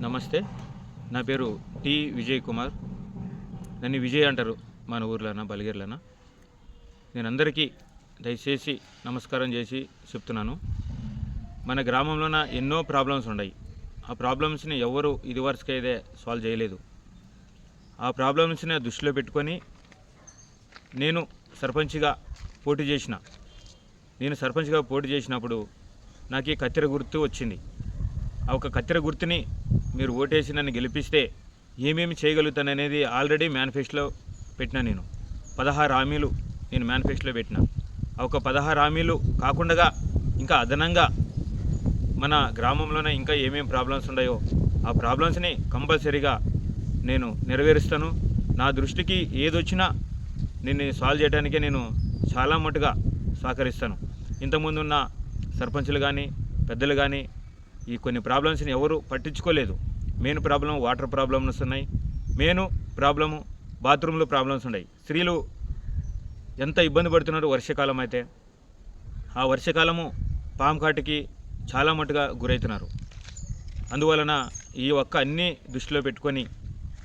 నమస్తే. నా పేరు టి విజయ్ కుమార్. నన్ను విజయ్ అంటారు మన ఊర్లోన బలిగిరిలోన? నేను అందరికీ దయచేసి నమస్కారం చేసి చెప్తున్నాను. మన గ్రామంలోన ఎన్నో ప్రాబ్లమ్స్ ఉన్నాయి ఆ ప్రాబ్లమ్స్ని ఎవరు ఇదివరకు అయితే సాల్వ్ చేయలేదు. ఆ ప్రాబ్లమ్స్ని దృష్టిలో పెట్టుకొని నేను సర్పంచ్గా పోటీ చేసిన. నేను సర్పంచ్గా పోటీ చేసినప్పుడు నాకు ఈ కత్తెర గుర్తు వచ్చింది. ఆ ఒక కత్తెర గుర్తుని మీరు ఓటేసి నన్ను గెలిపిస్తే ఏమేమి చేయగలుగుతాననేది ఆల్రెడీ మేనిఫెస్టోలో పెట్టినా నేను. పదహారు హామీలు నేను మేనిఫెస్టోలో పెట్టిన. ఆ ఒక పదహారు హామీలు కాకుండా ఇంకా అదనంగా మన గ్రామంలోనే ఇంకా ఏమేమి ప్రాబ్లమ్స్ ఉన్నాయో ఆ ప్రాబ్లమ్స్ని కంపల్సరీగా నేను నెరవేరుస్తాను. నా దృష్టికి ఏదొచ్చినా నేను సాల్వ్ చేయడానికే నేను చాలా మటుగా సహకరిస్తాను. ఇంతకుముందు ఉన్న సర్పంచులు కానీ పెద్దలు కానీ ఈ కొన్ని ప్రాబ్లమ్స్ని ఎవరు పట్టించుకోలేదు. మెయిన్ ప్రాబ్లం వాటర్ ప్రాబ్లమ్స్ ఉన్నాయి. మెయిన్ ప్రాబ్లము బాత్రూంలో ప్రాబ్లమ్స్ ఉన్నాయి. స్త్రీలు ఎంత ఇబ్బంది పడుతున్నారు వర్షాకాలం అయితే? ఆ వర్షాకాలము పాము కాటుకి చాలా మట్టుగా గురవుతున్నారు అందువలన ఈ ఒక్క అన్ని దృష్టిలో పెట్టుకొని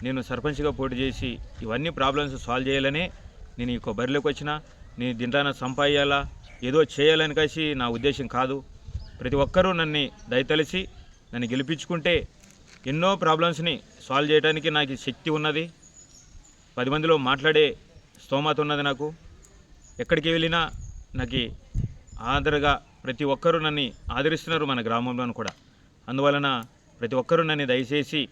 నేను సర్పంచ్గా పోటీ చేసి ఇవన్నీ ప్రాబ్లమ్స్ సాల్వ్ చేయాలనే నేను ఈ బరిలోకి వచ్చిన నేను దీంట్లో సంపాదించాలా ఏదో చేయాలని కలిసి నా ఉద్దేశం కాదు. ప్రతి ఒక్కరూ నన్ను దయతలిసి నన్ను గెలిపించుకుంటే ఎన్నో ప్రాబ్లమ్స్ని సాల్వ్ చేయడానికి నాకు శక్తి ఉన్నది. పది మందిలో మాట్లాడే స్తోమత ఉన్నది నాకు. ఎక్కడికి వెళ్ళినా నాకు ఆదరగా ప్రతి ఒక్కరూ నన్ను ఆదరిస్తున్నారు మన గ్రామంలో కూడా. అందువలన ప్రతి ఒక్కరూ నన్ను దయచేసి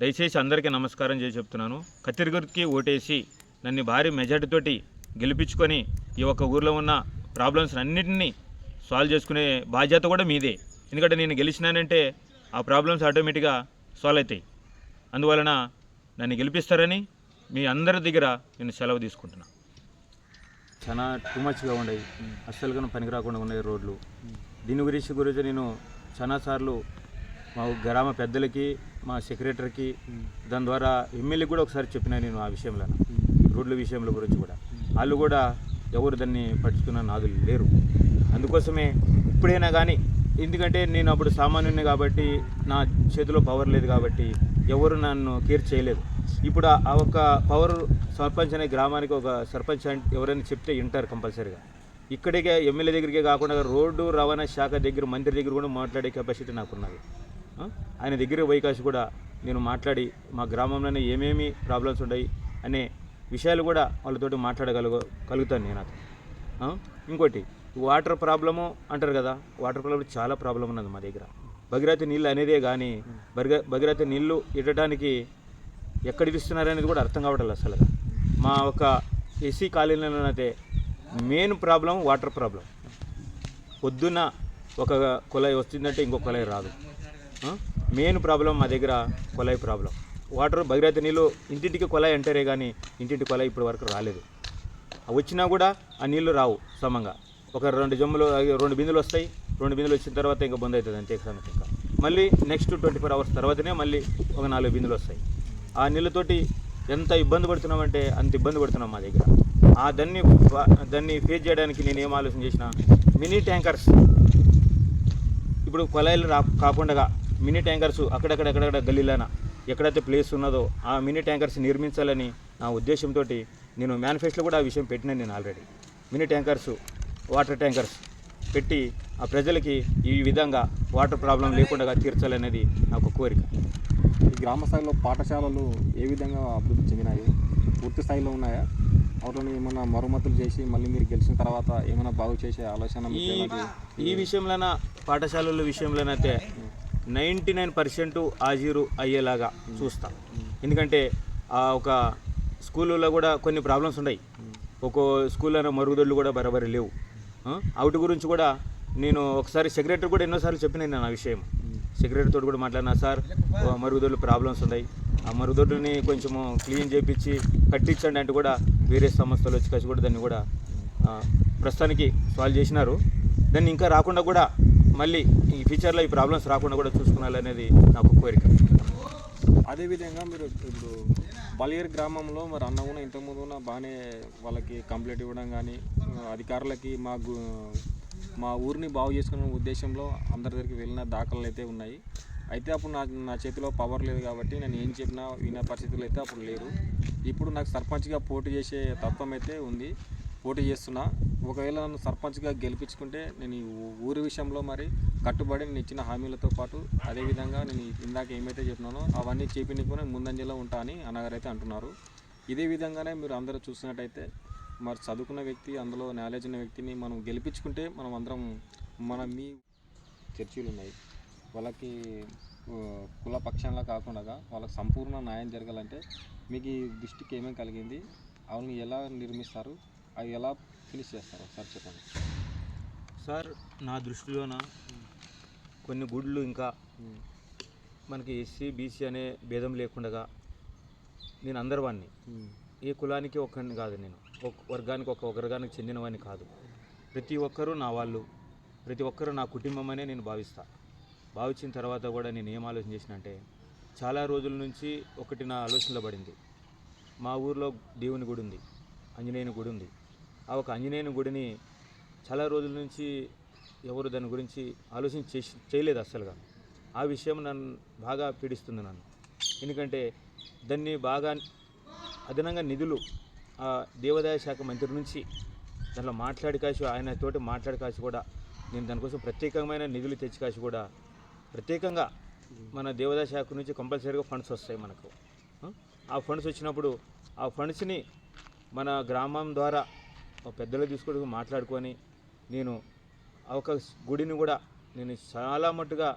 దయచేసి అందరికీ నమస్కారం చేసి చెప్తున్నాను. కత్తిరిగురికి ఓటేసి నన్ను భారీ మెజార్టీతోటి గెలిపించుకొని ఈ ఒక్క ఊర్లో ఉన్న ప్రాబ్లమ్స్ అన్నింటినీ సాల్వ్ చేసుకునే బాధ్యత కూడా మీదే. ఎందుకంటే నేను గెలిచినానంటే ఆ ప్రాబ్లమ్స్ ఆటోమేటిక్గా సాల్వ్ అవుతాయి. అందువలన నన్ను గెలిపిస్తారని మీ అందరి దగ్గర నేను సెలవు తీసుకుంటున్నాను చాలా టూ మచ్గా ఉన్నాయి అస్సలుగా పనికి రాకుండా ఉన్నాయి రోడ్లు. దీని గురించి గురించి నేను చాలాసార్లు మా గ్రామ పెద్దలకి మా సెక్రటరీకి దాని ద్వారా ఎమ్మెల్యేకి కూడా ఒకసారి చెప్పిన నేను ఆ విషయంలో రోడ్ల విషయంలో గురించి కూడా. వాళ్ళు కూడా ఎవరు దాన్ని పట్టించుకున్న నాదులు లేరు. అందుకోసమే ఇప్పుడైనా కానీ ఎందుకంటే నేను అప్పుడు సామాన్యుని కాబట్టి నా చేతిలో పవర్ లేదు కాబట్టి ఎవరు నన్ను కేర్ చేయలేదు. ఇప్పుడు ఆ- ఒక్క పవర్ సర్పంచ్ అనే గ్రామానికి ఒక సర్పంచ్ అంటే ఎవరైనా చెప్తే వింటారు కంపల్సరీగా. ఇక్కడికే ఎమ్మెల్యే దగ్గరికే కాకుండా రోడ్డు రవాణా శాఖ దగ్గర మంత్రి దగ్గర కూడా మాట్లాడే కెపాసిటీ నాకున్నది. ఆయన దగ్గర పోయి కాసి కూడా నేను మాట్లాడి మా గ్రామంలోనే ఏమేమి ప్రాబ్లమ్స్ ఉన్నాయి అనే విషయాలు కూడా వాళ్ళతోటి మాట్లాడగలుగు కలుగుతాను నేను అతను ఇంకోటి వాటర్ ప్రాబ్లము అంటారు కదా వాటర్ ప్రాబ్లం చాలా ప్రాబ్లం ఉన్నది మా దగ్గర. భగీరథ నీళ్ళు అనేదే కానీ భగ భగీరథ నీళ్ళు ఇవ్వడానికి ఎక్కడ ఇస్తున్నారనేది కూడా అర్థం కావట్లేదు అసలు. మా ఒక ఎస్సీ కాలనీలోనైతే మెయిన్ ప్రాబ్లం వాటర్ ప్రాబ్లం పొద్దున్న ఒక కుళాయి వస్తుందంటే ఇంకో కుళాయి రాదు. మెయిన్ ప్రాబ్లం మా దగ్గర కుళాయి ప్రాబ్లం వాటర్ భగీరథ నీళ్ళు ఇంటింటికి కుళాయి అంటారే కానీ ఇంటింటి కుళాయి ఇప్పటి వరకు రాలేదు. వచ్చినా కూడా ఆ నీళ్ళు రావు సమంగా. ఒక రెండు జమ్ములు రెండు బిందులు వస్తాయి. రెండు బిందులు వచ్చిన తర్వాత ఇంకా బంద్ అవుతుంది అంతే సంగతి ఇంకా. మళ్ళీ నెక్స్ట్ ట్వంటీ ఫోర్ అవర్స్ తర్వాతనే మళ్ళీ ఒక నాలుగు బిందులు వస్తాయి. ఆ నీళ్ళతోటి ఎంత ఇబ్బంది పడుతున్నామంటే అంత ఇబ్బంది పడుతున్నాం మా దగ్గర. ఆ దాన్ని దాన్ని ఫేస్ చేయడానికి నేను ఏం ఆలోచన చేసిన మినీ ట్యాంకర్స్ ఇప్పుడు కొలాయిలు రా కాకుండా మినీ ట్యాంకర్స్ అక్కడక్కడ ఎక్కడెక్కడ ఎక్కడైతే ప్లేస్ ఉన్నదో ఆ మినీ ట్యాంకర్స్ నిర్మించాలని నా ఉద్దేశంతో నేను మేనిఫెస్టోలో కూడా ఆ విషయం పెట్టినాను నేను already mini tankers water tankers పెట్టి ఆ ప్రజలకి ఈ విధంగా వాటర్ ప్రాబ్లం లేకుండా తీర్చాలనేది నాకు కోరిక. ఈ గ్రామ స్థాయిలో పాఠశాలలు ఏ విధంగా అభివృద్ధి చెందినాయి? పూర్తి స్థాయిలో ఉన్నాయా? వాటిని ఏమైనా మరమ్మతులు చేసి మళ్ళీ మీరు గెలిచిన తర్వాత ఏమైనా బాగు చేసే ఆలోచన ఈ విషయంలోన పాఠశాలల విషయంలోనైతే నైంటీ నైన్ పర్సెంట్ ఆజీరు అయ్యేలాగా చూస్తాం. ఎందుకంటే ఆ ఒక స్కూళ్ళలో కూడా కొన్ని ప్రాబ్లమ్స్ ఉన్నాయి. ఒక్కో స్కూల్లో మరుగుదొడ్లు కూడా బరాబరి లేవు. అవుటి గురించి కూడా నేను ఒకసారి సెక్రటరీ కూడా ఎన్నోసార్లు చెప్పిన నేను ఆ విషయం. సెక్రటరీతో తోటి కూడా మాట్లాడినా సార్ ఓ మరుగుదొడ్లు ప్రాబ్లమ్స్ ఉన్నాయి. ఆ మరుగుదొడ్లని కొంచెము క్లీన్ చేపించి కట్టించండి అంటే కూడా వేరే సంస్థలు వచ్చి కలిసి కూడా దాన్ని కూడా ప్రస్తుతానికి సాల్వ్ చేసినారు. దాన్ని ఇంకా రాకుండా కూడా మళ్ళీ ఈ ఫ్యూచర్లో ఈ ప్రాబ్లమ్స్ రాకుండా కూడా చూసుకోవాలనేది నాకు కోరిక. అదేవిధంగా మీరు ఇప్పుడు బలియర్ గ్రామంలో మరి అన్న కూడా ఇంతకుముందు ఉన్న బాగానే వాళ్ళకి కంప్లైంట్ ఇవ్వడం కానీ అధికారులకి మా మా ఊరిని బాగు చేసుకునే ఉద్దేశంలో అందరి దగ్గరికి వెళ్ళిన దాఖలు అయితే ఉన్నాయి. అయితే అప్పుడు నా నా చేతిలో పవర్ లేదు కాబట్టి నేను ఏం చెప్పినా వినే పరిస్థితులు అయితే అప్పుడు లేరు. ఇప్పుడు నాకు సర్పంచ్గా పోటీ చేసే తత్వం అయితే ఉంది. పోటీ చేస్తున్నా. ఒకవేళ నన్ను సర్పంచ్గా గెలిపించుకుంటే నేను ఈ ఊరి విషయంలో మరి కట్టుబడి నేను ఇచ్చిన హామీలతో పాటు అదేవిధంగా నేను ఇందాక ఏమైతే చెప్పినానో అవన్నీ చేపినకు నేను ముందంజలో ఉంటా అని అన్నగారు అయితే అంటున్నారు. ఇదే విధంగానే మీరు అందరూ చూసినట్టయితే మరి చదువుకున్న వ్యక్తి అందులో నాలెడ్జ్ ఉన్న వ్యక్తిని మనం గెలిపించుకుంటే మనం అందరం మన మీ చర్చలు ఉన్నాయి వాళ్ళకి కుల పక్షంలా కాకుండా వాళ్ళకి సంపూర్ణ న్యాయం జరగాలంటే మీకు ఈ దృష్టికి ఏమేమి కలిగింది? అవును ఎలా నిర్మిస్తారు? అవి ఎలా ఫినిష్ చేస్తారు సార్ చెప్పండి. సార్ నా దృష్టిలోన కొన్ని గుళ్ళు ఇంకా మనకి ఎస్సీ బీసీ అనే భేదం లేకుండా నేను అందరివాడిని ఏ కులానికి ఒక్కడిని కాదు నేను. ఒక వర్గానికి ఒక వర్గానికి చెందినవాడిని కాదు. ప్రతి ఒక్కరూ నా వాళ్ళు. ప్రతి ఒక్కరూ నా కుటుంబం అనే నేను భావిస్తా. భావించిన తర్వాత కూడా నేను ఏం ఆలోచన చేసిన అంటే చాలా రోజుల నుంచి ఒకటి నా ఆలోచనలో పడింది. మా ఊర్లో దేవుని గుడి ఉంది ఆంజనేయుని గుడి ఉంది ఆ ఒక ఆంజనేయుని గుడిని చాలా రోజుల నుంచి ఎవరు దాని గురించి ఆలోచన చేసి చేయలేదు అస్సలుగా ఆ విషయం నన్ను బాగా పీడిస్తుంది నన్ను ఎందుకంటే దాన్ని బాగా అదనంగా నిధులు ఆ దేవాదాయ శాఖ మంత్రి నుంచి దాంట్లో మాట్లాడి కాసి ఆయన తోటి మాట్లాడి కాసి కూడా నేను దానికోసం ప్రత్యేకమైన నిధులు తెచ్చి కాసి కూడా ప్రత్యేకంగా మన దేవాదాయ శాఖ నుంచి కంపల్సరీగా ఫండ్స్ వస్తాయి మనకు ఆ? ఫండ్స్ వచ్చినప్పుడు ఆ ఫండ్స్ని మన గ్రామం ద్వారా పెద్దలు తీసుకొని మాట్లాడుకొని నేను ఒక గుడిని కూడా నేను చాలా మట్టుగా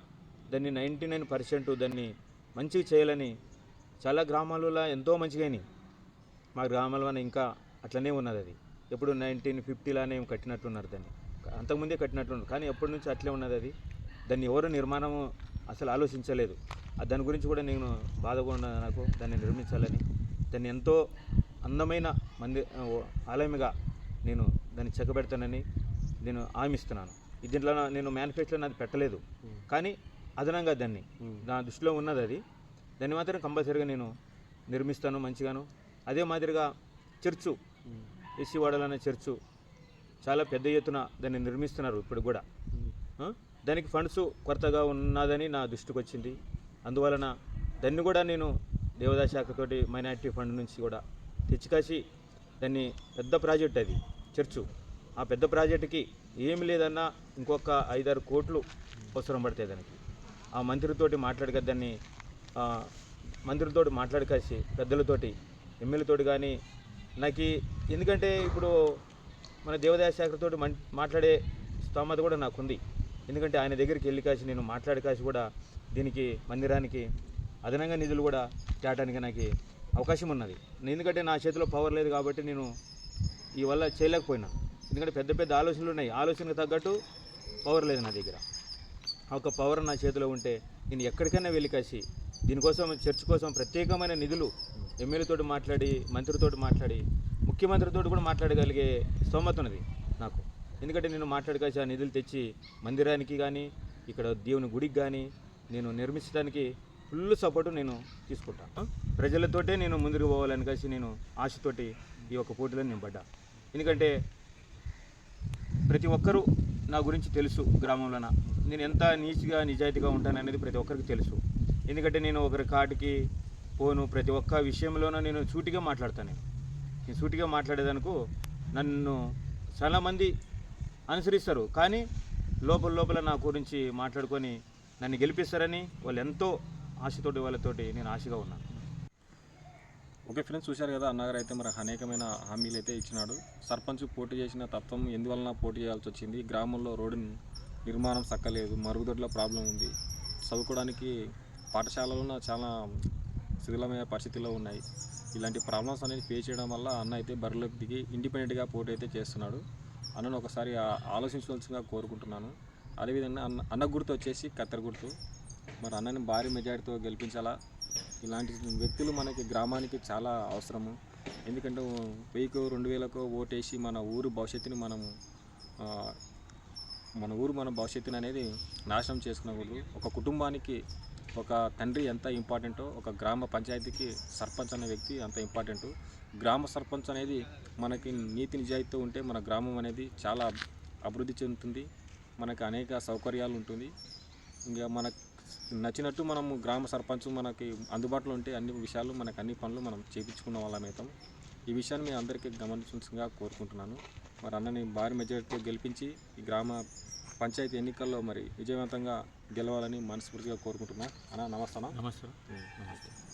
దాన్ని నైంటీ నైన్ పర్సెంట్ దాన్ని మంచిగా చేయాలని చాలా గ్రామాలలో ఎంతో మంచిగా మా గ్రామాల ఇంకా అట్లనే ఉన్నది అది. ఎప్పుడు నైన్టీన్ ఫిఫ్టీలానే కట్టినట్టున్నారు దాన్ని. అంతకుముందే కట్టినట్టున్నారు. కానీ ఎప్పటి నుంచి అట్లే ఉన్నది అది? దాన్ని ఎవరు నిర్మాణం అసలు ఆలోచించలేదు. ఆ దాని గురించి కూడా నేను బాధగా ఉన్నది నాకు దాన్ని నిర్మించాలని. దాన్ని ఎంతో అందమైన మంది ఆలయముగా నేను దాన్ని చెక్కబెడతానని నేను హామీస్తున్నాను దీంట్లో నేను మేనిఫెస్టోలో నాది పెట్టలేదు. కానీ అదనంగా దాన్ని నా దృష్టిలో ఉన్నది అది. దాన్ని మాత్రం కంపల్సరీగా నేను నిర్మిస్తాను మంచిగాను. అదే మాదిరిగా చర్చు ఎస్సీ వాడలనే చర్చు చాలా పెద్ద ఎత్తున దాన్ని నిర్మిస్తున్నారు ఇప్పుడు కూడా? దానికి ఫండ్స్ కొరతగా ఉన్నదని నా దృష్టికి వచ్చింది. అందువలన దాన్ని కూడా నేను దేవదాయ శాఖతోటి మైనార్టీ ఫండ్ నుంచి కూడా తెచ్చికాసి దాన్ని పెద్ద ప్రాజెక్ట్ అది చర్చు. ఆ పెద్ద ప్రాజెక్టుకి ఏమి లేదన్నా ఇంకొక ఐదారు కోట్లు అవసరం పడతాయి దానికి. ఆ మంత్రితోటి మాట్లాడక దాన్ని మంత్రితోటి మంత్రులతోటి మాట్లాడకాసి పెద్దలతోటి ఎమ్మెల్యేతోటి కానీ నాకు ఎందుకంటే ఇప్పుడు మన దేవదాయ శాఖతోటి మం మాట్లాడే స్తోమత కూడా నాకుంది. ఎందుకంటే ఆయన దగ్గరికి వెళ్ళి కాసి నేను మాట్లాడి కాసి కూడా దీనికి మందిరానికి అదనంగా నిధులు కూడా తేటానికి నాకు అవకాశం ఉన్నది ఎందుకంటే నా చేతిలో పవర్ లేదు కాబట్టి నేను ఈ వల్ల చేయలేకపోయినా. ఎందుకంటే పెద్ద పెద్ద ఆలోచనలు ఉన్నాయి. ఆలోచనకు తగ్గట్టు పవర్ లేదు నా దగ్గర. ఒక పవర్ నా చేతిలో ఉంటే నేను ఎక్కడికైనా వెళ్ళి కాసి దీనికోసం చర్చ్ కోసం ప్రత్యేకమైన నిధులు ఎమ్మెల్యేతో మాట్లాడి మంత్రితోటి మాట్లాడి ముఖ్యమంత్రితో కూడా మాట్లాడగలిగే స్తోమత ఉన్నది నాకు. ఎందుకంటే నేను మాట్లాడకాసి ఆ నిధులు తెచ్చి మందిరానికి కానీ ఇక్కడ దేవుని గుడికి కానీ నేను నిర్మించడానికి ఫుల్ సపోర్ట్ నేను తీసుకుంటాను ప్రజలతోటే నేను ముందుకు పోవాలని కలిసి నేను ఆశతోటి ఈ యొక్క పోటీలో నేను పడ్డా ఎందుకంటే ప్రతి ఒక్కరూ నా గురించి తెలుసు గ్రామంలోన. నేను ఎంత నీచిగా నిజాయితీగా ఉంటాననేది ప్రతి ఒక్కరికి తెలుసు. ఎందుకంటే నేను ఒకరి కాటికి పోను ప్రతి ఒక్క విషయంలోనూ నేను సూటిగా మాట్లాడతాను నేను. నేను సూటిగా మాట్లాడేదనుకు నన్ను చాలామంది అనుసరిస్తారు. కానీ లోపల లోపల నా గురించి మాట్లాడుకొని నన్ను గెలిపిస్తారని వాళ్ళు ఎంతో ఆశతోటి వాళ్ళతోటి నేను ఆశగా ఉన్నాను. ఓకే ఫ్రెండ్స్ చూశారు కదా అన్నగారు అయితే మరి అనేకమైన హామీలు అయితే ఇచ్చినాడు. సర్పంచ్ పోటీ చేసిన తత్వం ఎందువలన పోటీ చేయాల్సి వచ్చింది? గ్రామంలో రోడ్డు నిర్మాణం సక్కలేదు మరుగుదొడ్ల ప్రాబ్లం ఉంది. చదువుకోవడానికి పాఠశాలలో చాలా శిథిలమైన పరిస్థితిలో ఉన్నాయి. ఇలాంటి ప్రాబ్లమ్స్ అనేది ఫేస్ చేయడం వల్ల అన్న అయితే బరిలోకి దిగి ఇండిపెండెంట్గా పోటీ అయితే చేస్తున్నాడు. అన్నను ఒకసారి ఆలోచించవలసిందిగా కోరుకుంటున్నాను. అదేవిధంగా అన్న అన్న గుర్తు వచ్చేసి కత్తెర గుర్తు. మరి అన్నని భారీ మెజారిటీతో గెలిపించాలా? ఇలాంటి వ్యక్తులు మనకి గ్రామానికి చాలా అవసరము. ఎందుకంటే వెయ్యికో రెండు వేలకో ఓటేసి మన ఊరు భవిష్యత్తుని మనము మన ఊరు మన భవిష్యత్తుని అనేది నాశనం చేసుకునకూడదు ఒక కుటుంబానికి ఒక తండ్రి ఎంత ఇంపార్టెంటో ఒక గ్రామ పంచాయతీకి సర్పంచ్ అనే వ్యక్తి అంత ఇంపార్టెంట్. గ్రామ సర్పంచ్ అనేది మనకి నీతి నిజాయితీతో ఉంటే మన గ్రామం అనేది చాలా అభివృద్ధి చెందుతుంది. మనకు అనేక సౌకర్యాలు ఉంటుంది. ఇంకా మన నచ్చినట్టు మనం గ్రామ సర్పంచ్ మనకి అందుబాటులో ఉంటే అన్ని విషయాలు మనకు అన్ని పనులు మనం చేయించుకున్న వాళ్ళం ఈ విషయాన్ని మీ అందరికీ గమనించుగా కోరుకుంటున్నాను. మరి అన్నని భారీ మెజారిటీతో గెలిపించి ఈ గ్రామ పంచాయతీ ఎన్నికల్లో మరి విజయవంతంగా గెలవాలని మనస్ఫూర్తిగా కోరుకుంటున్నా. అన్న నమస్తే నమస్తే నమస్తే.